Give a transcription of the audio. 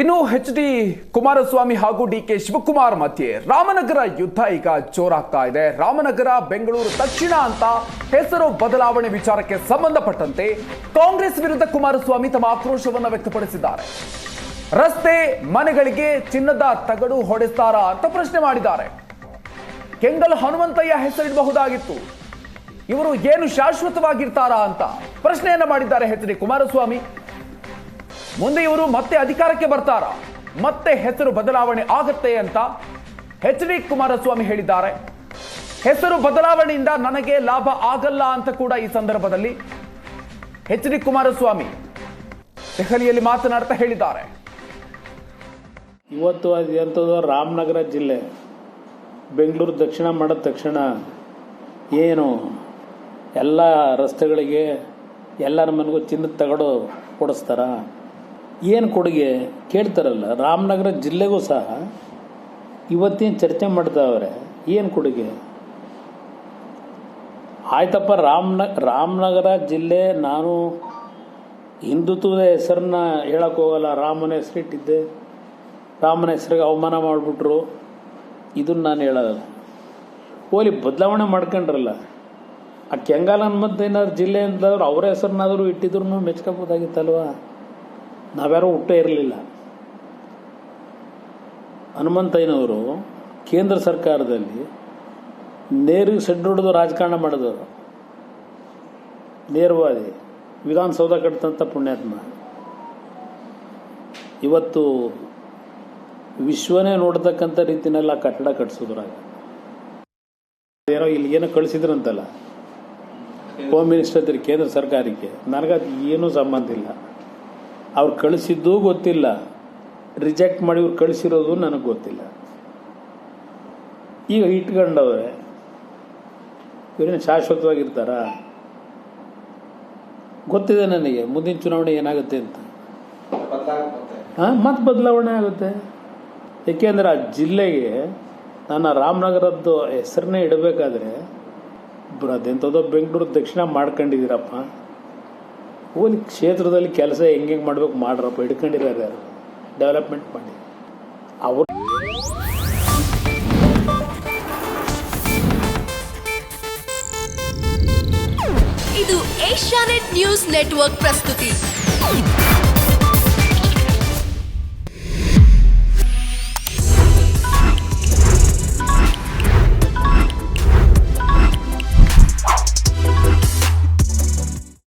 ಇನ್ನು H D Kumaraswamy ಹಾಗೂ D K Shivakumar ಮಧ್ಯೆ ರಾಮನಗರ ಯುದ್ಧ ಈಗ ಜೋರಾಗ್ತಾ ಇದೆ. ರಾಮನಗರ, ಬೆಂಗಳೂರು ದಕ್ಷಿಣ ಅಂತ ಹೆಸರು ಬದಲಾವಣೆ ವಿಚಾರಕ್ಕೆ ಸಂಬಂಧಪಟ್ಟಂತೆ ಕಾಂಗ್ರೆಸ್ ವಿರುದ್ಧ ಕುಮಾರಸ್ವಾಮಿ ತಮ್ಮ ಆಕ್ರೋಶವನ್ನು ವ್ಯಕ್ತಪಡಿಸಿದ್ದಾರೆ. ರಸ್ತೆ, ಮನೆಗಳಿಗೆ ಚಿನ್ನದ ತಗಡು ಹೊಡೆಸ್ತಾರಾ ಅಂತ ಪ್ರಶ್ನೆ ಮಾಡಿದ್ದಾರೆ. ಕೆಂಗಲ್ ಹನುಮಂತಯ್ಯ ಹೆಸರಿಡಬಹುದಾಗಿತ್ತು. ಇವರು ಏನು ಶಾಶ್ವತವಾಗಿರ್ತಾರಾ ಅಂತ ಪ್ರಶ್ನೆಯನ್ನ ಮಾಡಿದ್ದಾರೆ ಎಚ್ ಡಿ ಕುಮಾರಸ್ವಾಮಿ. ಮುಂದೆ ಇವರು ಮತ್ತೆ ಅಧಿಕಾರಕ್ಕೆ ಬರ್ತಾರ? ಮತ್ತೆ ಹೆಸರು ಬದಲಾವಣೆ ಆಗುತ್ತೆ ಅಂತ ಎಚ್ ಡಿ ಕುಮಾರಸ್ವಾಮಿ ಹೇಳಿದ್ದಾರೆ. ಹೆಸರು ಬದಲಾವಣೆಯಿಂದ ನನಗೆ ಲಾಭ ಆಗಲ್ಲ ಅಂತ ಕೂಡ ಈ ಸಂದರ್ಭದಲ್ಲಿ ಎಚ್ ಡಿ ಕುಮಾರಸ್ವಾಮಿ ದೆಹಲಿಯಲ್ಲಿ ಮಾತನಾಡ್ತಾ ಹೇಳಿದ್ದಾರೆ. ಇವತ್ತು ಎಂಥದ್ದು ರಾಮನಗರ ಜಿಲ್ಲೆ, ಬೆಂಗಳೂರು ದಕ್ಷಿಣ ಮಾಡಿದ ತಕ್ಷಣ ಏನು ಎಲ್ಲ ರಸ್ತೆಗಳಿಗೆ ಎಲ್ಲರ ಮನೆಗೂ ಚಿನ್ನದ ತಗಡು ಕೊಡಿಸ್ತಾರ? ಏನು ಕೊಡುಗೆ ಕೇಳ್ತಾರಲ್ಲ, ರಾಮನಗರ ಜಿಲ್ಲೆಗೂ ಸಹ ಇವತ್ತೇನು ಚರ್ಚೆ ಮಾಡ್ತಾವ್ರೆ, ಏನು ಕೊಡುಗೆ? ಆಯ್ತಪ್ಪ, ರಾಮನ, ರಾಮನಗರ ಜಿಲ್ಲೆ ನಾನು ಹಿಂದುತ್ವದ ಹೆಸರನ್ನ ಹೇಳಕ್ಕೆ ಹೋಗಲ್ಲ, ರಾಮನ ಹೆಸರಿಟ್ಟಿದ್ದೆ. ರಾಮನ ಹೆಸರಿಗೆ ಅವಮಾನ ಮಾಡಿಬಿಟ್ರು. ಇದನ್ನ ನಾನು ಹೇಳೋದಲ್ಲ. ಓಲಿ ಬದಲಾವಣೆ ಮಾಡ್ಕೊಂಡ್ರಲ್ಲ, ಆ ಕೆಂಗಾಲನ್ ಮತ್ತೆ ಏನಾದ್ರು ಜಿಲ್ಲೆ ಅಂತಂದ್ರೆ ಅವರ ಹೆಸರನ್ನಾದರೂ ಇಟ್ಟಿದ್ರು ಮೆಚ್ಕೋಬೋದಾಗಿತ್ತಲ್ವ? ನಾವ್ಯಾರೂ ಹುಟ್ಟೇ ಇರಲಿಲ್ಲ. ಹನುಮಂತಯ್ಯನವರು ಕೇಂದ್ರ ಸರ್ಕಾರದಲ್ಲಿ ನೇರಿಗೆ ಸೆಡ್ ಹೊಡೆದು ರಾಜಕಾರಣ ಮಾಡಿದವರು. ನೇರವಾದಿ ವಿಧಾನಸೌಧ ಕಟ್ಟಿದಂಥ ಪುಣ್ಯಾತ್ಮ. ಇವತ್ತು ವಿಶ್ವನೇ ನೋಡ್ತಕ್ಕಂಥ ರೀತಿನೆಲ್ಲ ಕಟ್ಟಡ ಕಟ್ಟಿಸಿದ್ರಾಗ ಏನೋ ಇಲ್ಲಿ ಏನೋ ಕಳಿಸಿದ್ರಂತಲ್ಲ. ಹೋಮ್ ಮಿನಿಸ್ಟರ್ ಕೇಂದ್ರ ಸರ್ಕಾರಕ್ಕೆ. ನನಗದು ಏನೂ ಸಂಬಂಧ ಇಲ್ಲ. ಅವ್ರು ಕಳಿಸಿದ್ದೂ ಗೊತ್ತಿಲ್ಲ. ರಿಜೆಕ್ಟ್ ಮಾಡಿ ಇವ್ರು ಕಳಿಸಿರೋದು ನನಗೆ ಗೊತ್ತಿಲ್ಲ. ಈಗ ಇಟ್ಕೊಂಡವ್ರೆ ಇವರೇನು ಶಾಶ್ವತವಾಗಿರ್ತಾರ? ಗೊತ್ತಿದೆ ನನಗೆ ಮುಂದಿನ ಚುನಾವಣೆ ಏನಾಗುತ್ತೆ ಅಂತ. ಹಾಂ ಮತ್ತೆ ಬದಲಾವಣೆ ಆಗುತ್ತೆ. ಏಕೆಂದರೆ ಆ ಜಿಲ್ಲೆಗೆ ನನ್ನ ರಾಮನಗರದ್ದು ಹೆಸರನ್ನೇ ಇಡಬೇಕಾದ್ರೆ ಅದೆಂಥದ್ದೋ ಬೆಂಗಳೂರು ದಕ್ಷಿಣ ಮಾಡ್ಕೊಂಡಿದ್ದೀರಪ್ಪ. ಓಲಿ ಕ್ಷೇತ್ರದಲ್ಲಿ ಕೆಲಸ ಹೆಂಗೆ ಹೆಂಗೆ ಮಾಡ್ಬೇಕು ಮಾಡ್ರಪ್ಪ ಹಿಡ್ಕೊಂಡಿದ್ದಾರೆ ಯಾರು? ಡೆವಲಪ್ಮೆಂಟ್ ಮಾಡಿ. ಅವರು ಇದು ಏಷ್ಯಾನೆಟ್ ನ್ಯೂಸ್ ನೆಟ್ವರ್ಕ್ ಪ್ರಸ್ತುತಿ.